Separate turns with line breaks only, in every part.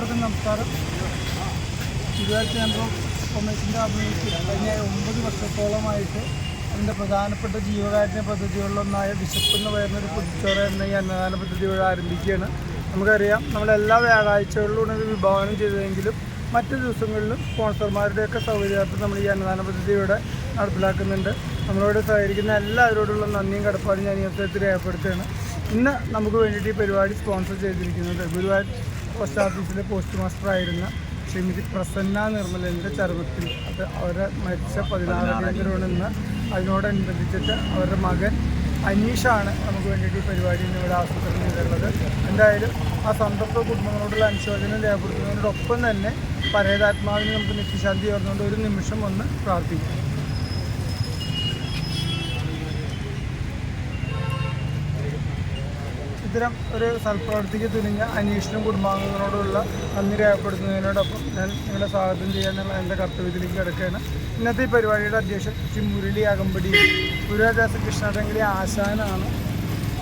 എല്ലാവർക്കും നമസ്കാരം. Chamber of കൊമേഴ്സിന്റെ ആഭിമുഖ്യത്തിൽ കഴിഞ്ഞ ഒമ്പത് വർഷത്തോളമായിട്ട് അതിന്റെ പ്രധാനപ്പെട്ട ജീവകാരുണ്യ പദ്ധതികളിലൊന്നായ വിശക്കുന്ന പറയുന്നൊരു പുതുച്ചോറ എന്ന ഈ അന്നദാന പദ്ധതി ഇവിടെ ആരംഭിക്കുകയാണ്. നമുക്കറിയാം നമ്മളെല്ലാ വ്യാഴാഴ്ചകളിലും ഇത് വിഭാവനം ചെയ്തതെങ്കിലും മറ്റു ദിവസങ്ങളിലും സ്പോൺസർമാരുടെയൊക്കെ സൗകര്യാർത്ഥം നമ്മൾ ഈ അന്നദാന പദ്ധതി ഇവിടെ നടപ്പിലാക്കുന്നുണ്ട്. നമ്മളോട് സഹകരിക്കുന്ന എല്ലാവരോടുള്ള നന്ദിയും കടപ്പാടും ഞാൻ ഈ അവസരത്തിൽ രേഖപ്പെടുത്തുകയാണ്. ഇന്ന് നമുക്ക് വേണ്ടിയിട്ട് ഈ പരിപാടി സ്പോൺസർ ചെയ്തിരിക്കുന്നത് ഗുരുവായൂർ പോസ്റ്റ് ഓഫീസിലെ പോസ്റ്റ് മാസ്റ്റർ ആയിരുന്ന ശ്രീമതി പ്രസന്ന നിർമ്മലന്റെ ചർമ്മത്തിൽ അത് അവരെ മരിച്ച പതിനാറാം തീയതിയിലൂടെന്ന് അതിനോടനുബന്ധിച്ചിട്ട് അവരുടെ മകൻ അനീഷാണ് നമുക്ക് വേണ്ടിയിട്ട് ഈ പരിപാടി ഇന്ന് ഇവിടെ ആസൂത്രണം ചെയ്തിട്ടുള്ളത്. എന്തായാലും ആ സംതൃപ്ത കുടുംബങ്ങളോടുള്ള അനുശോചനം രേഖപ്പെടുത്തുന്നതിനോടൊപ്പം തന്നെ പരേതാത്മാവിന് നമുക്ക് നിത്യശാന്തി ഓർന്നുകൊണ്ട് ഒരു നിമിഷം ഒന്ന് പ്രാർത്ഥിക്കാം. ഇത്തരം ഒരു സൽപ്രവർത്തിക്ക് തുനിഞ്ഞ അന്വേഷണം കുടുംബാംഗങ്ങളോടുള്ള നന്ദി രേഖപ്പെടുത്തുന്നതിനോടൊപ്പം ഞാൻ നിങ്ങളെ സ്വാഗതം ചെയ്യാനുള്ള എന്റെ കർത്തവ്യത്തിലേക്ക് കിടക്കുകയാണ്. ഇന്നത്തെ ഈ പരിപാടിയുടെ അധ്യക്ഷൻ ശ്രീ മുരളി അകമ്പടി ഗുരുവാദാസ കൃഷ്ണതങ്കിളി ആശാനാണ്.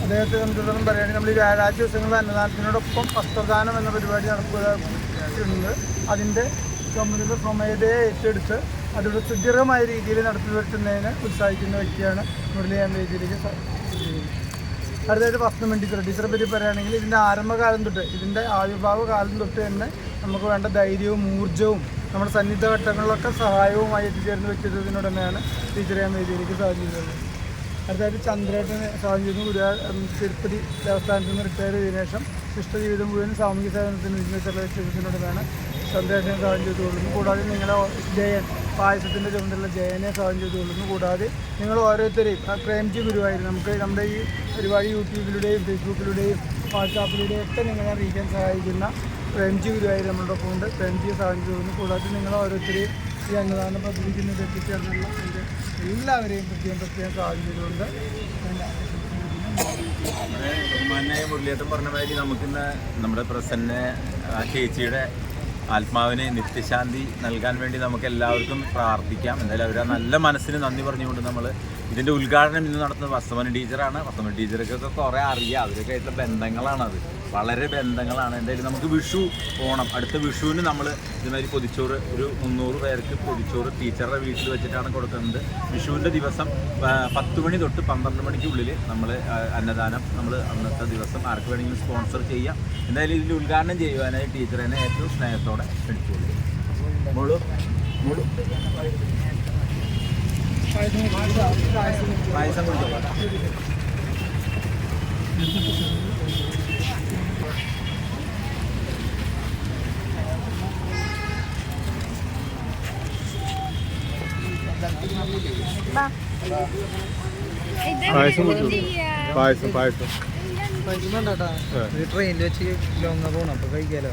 അദ്ദേഹത്തെ സംബന്ധിച്ചിടത്തോളം പറയുകയാണെങ്കിൽ നമ്മൾ ഈ വ്യാഴാഴ്ച ദിവസങ്ങളിൽ അന്നദാനത്തിനോടൊപ്പം വസ്ത്രദാനം എന്ന പരിപാടി നടപ്പിലാക്കുന്നുണ്ട് അതിന്റെ ചുമതല സ്വമേധയെ ഏറ്റെടുത്ത് അതിവിടെ സുദൃഢമായ രീതിയിൽ നടത്തി വരുത്തുന്നതിന് ഉത്സാഹിക്കുന്ന വ്യക്തിയാണ് മുരളി എന്ന വേദിയിലേക്ക് സ- ഭക്ഷണം വേണ്ടി ടീച്ചറെ പറ്റി പറയുകയാണെങ്കിൽ ഇതിന്റെ ആരംഭകാലം തൊട്ട് ഇതിന്റെ ആവിർഭാവ കാലം തൊട്ട് തന്നെ നമുക്ക് വേണ്ട ധൈര്യവും ഊർജവും നമ്മുടെ സന്നിധ ഘട്ടങ്ങളിലൊക്കെ സഹായവുമായി എത്തിച്ചേർന്ന് വ്യക്തിത്വത്തിനോട് തന്നെയാണ് ടീച്ചറെ ഞാൻ വേദിയിലേക്ക് സാധിച്ചിട്ടുള്ളത് അടുത്തായിട്ട് ചന്ദ്രേട്ടന് സാധിച്ചിരുന്നു ഗുരുവാ ഉം, തിരുപ്പതി ദേവസ്ഥാനത്ത് നിന്ന് റിട്ടയർ ചെയ്തതിനു ശേഷം ശിഷ്ടജീവിതം മുഴുവൻ സാമൂഹിക സേവനത്തിന് നിശ്ചയിച്ചുള്ള വ്യക്തിത്വത്തിനോട് തന്നെയാണ് ചന്ദ്രേട്ടനെ സ്വാഗതം ചെയ്തുകൊള്ളുന്നു. കൂടാതെ നിങ്ങളെ ജയൻ പായസത്തിന്റെ ചുമതല ജയനെ സ്വാഗതം ചെയ്തു കൊള്ളുന്നു കൂടാതെ നിങ്ങൾ ഓരോരുത്തരെയും പ്രേംജി ഗുരുവായിരുന്നു നമുക്ക് നമ്മുടെ ഈ പരിപാടി യൂട്യൂബിലൂടെയും ഫേസ്ബുക്കിലൂടെയും വാട്സാപ്പിലൂടെയും ഒക്കെ നിങ്ങളെ അറിയിക്കാൻ സഹായിക്കുന്ന പ്രേംജി ഗുരുവായൂർ നമ്മുടെ ഒപ്പം ഉണ്ട്. പ്രേംജിയെ സ്വാഗതം ചെയ്യുന്നു കൂടാതെ നിങ്ങൾ ഓരോരുത്തരെയും ഈ അന്നദാന പദ്ധതിക്ക് ഇന്ന് എത്തിച്ചേർന്നുള്ള എന്റെ എല്ലാവരെയും പ്രത്യേകം പ്രത്യേകം സ്വാഗതം ചെയ്തുകൊണ്ട്
നമ്മുടെ ബഹുമാനായ പറഞ്ഞ മാതിരി നമുക്കിന്ന് നമ്മുടെ പ്രസന്ന ചേച്ചിയുടെ ആത്മാവിന് നിത്യശാന്തി നൽകാൻ വേണ്ടി നമുക്ക് എല്ലാവർക്കും പ്രാർത്ഥിക്കാം. എന്തായാലും അവരുടെ നല്ല മനസ്സിന് നന്ദി പറഞ്ഞുകൊണ്ട് നമ്മൾ ഇതിന്റെ ഉദ്ഘാടനം ഇന്ന് നടത്തുന്നത് വസ്തമൻ ടീച്ചറാണ് വസ്തമൻ ടീച്ചർക്കൊക്കെ കുറേ അറിയാം. അവരൊക്കെ ആയിട്ടുള്ള ബന്ധങ്ങളാണത്. വളരെ ബന്ധങ്ങളാണ്. എന്തായാലും നമുക്ക് വിഷു ഓണം അടുത്ത വിഷുവിന് നമ്മൾ ഇതുമാതിരി പൊതിച്ചോറ് ഒരു മുന്നൂറ് പേർക്ക് പൊതിച്ചോറ് ടീച്ചറുടെ വീട്ടിൽ വെച്ചിട്ടാണ് കൊടുക്കുന്നത്. വിഷുവിന്റെ ദിവസം പത്ത് മണി തൊട്ട് പന്ത്രണ്ട് മണിക്കുള്ളിൽ നമ്മൾ അന്നദാനം നമ്മൾ അന്നത്തെ ദിവസം ആർക്ക് വേണമെങ്കിലും സ്പോൺസർ ചെയ്യാം. എന്തായാലും ഇതിൽ ഉദ്ഘാടനം ചെയ്യുവാനായി ടീച്ചറിനെ ഏറ്റവും സ്നേഹത്തോടെ ക്ഷണിച്ചുകൊള്ളു മുളു മുളു. പായസം കൊടുത്തു?
പായസം പായസം പായസം.
ട്രെയിനിൽ വെച്ച് ലോങ്ങ പോകണം അപ്പോൾ കഴിക്കാലോ?